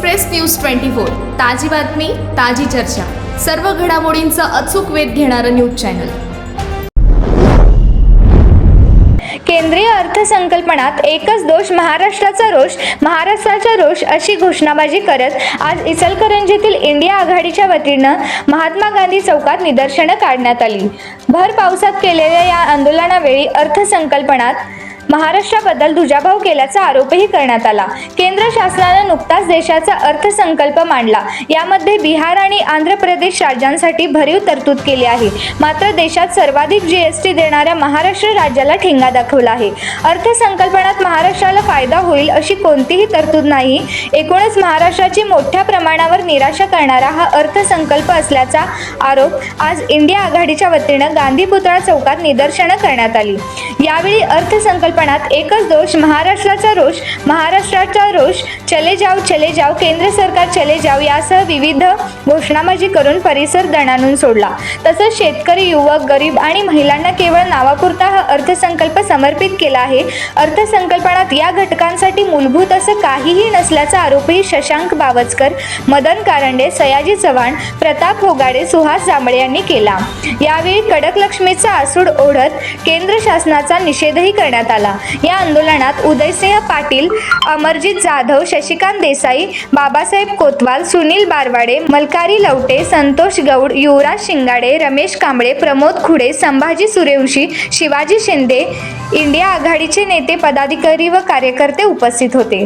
Express news twenty four ताजी बातमी ताजी चर्चा. सर्व घडामोडींचा अचूक वेध घेणारं न्यूज चॅनल. केंद्रीय अर्थसंकल्पनात एकच दोष महाराष्ट्राचा रोष महाराष्ट्राचा रोष अशी घोषणाबाजी करत आज इचलकरंजीतील इंडिया आघाडीच्या वतीनं महात्मा गांधी चौकात निदर्शनं काढण्यात आली. भर पावसात केलेल्या या आंदोलनावेळी अर्थसंकल्पनात महाराष्ट्राबद्दल दुजाभाव केल्याचा आरोपही करण्यात आला. केंद्र शासनानं नुकताच देशाचा अर्थसंकल्प मांडला. यामध्ये बिहार आणि आंध्र प्रदेश राज्यांसाठी भरीव तरतूद केली आहे. मात्र देशात सर्वाधिक जीएसटी देणाऱ्या महाराष्ट्र राज्याला ठेंगा दाखवला आहे. अर्थसंकल्पनात महाराष्ट्राला फायदा होईल अशी कोणतीही तरतूद नाही. एकूणच महाराष्ट्राची मोठ्या प्रमाणावर निराशा करणारा हा अर्थसंकल्प असल्याचा आरोप आज इंडिया आघाडीच्या वतीनं गांधी पुतळा चौकात निदर्शनं करण्यात आली. यावेळी अर्थसंकल्प अर्थसंकल्पनात एकच दोष महाराष्ट्राचा रोष महाराष्ट्राचा रोष चले जाव चले जाव केंद्र सरकार चले जाव यासह विविध घोषणाबाजी करून परिसर दणानून सोडला. तसंच शेतकरी युवक गरीब आणि महिलांना केवळ नावापुरता हा अर्थसंकल्प समर्पित केला आहे. अर्थसंकल्पनात या घटकांसाठी मूलभूत असं काहीही नसल्याचा आरोपही शशांक बावचकर मदन कारंडे सयाजी चव्हाण प्रताप होगाडे सुहास जांभळे यांनी केला. यावेळी कडक लक्ष्मीचा आसूड ओढत केंद्र शासनाचा निषेधही करण्यात आला. या आंदोलनात उदयसिंह पाटील अमरजित जाधव शशिकांत देसाई बाबासाहेब कोतवाल सुनील बारवाडे मलकारी लवटे संतोष गौड युवराज शिंगाडे रमेश कांबळे प्रमोद खुडे संभाजी सूर्यवंशी शिवाजी शिंदे इंडिया आघाडीचे नेते पदाधिकारी व कार्यकर्ते उपस्थित होते.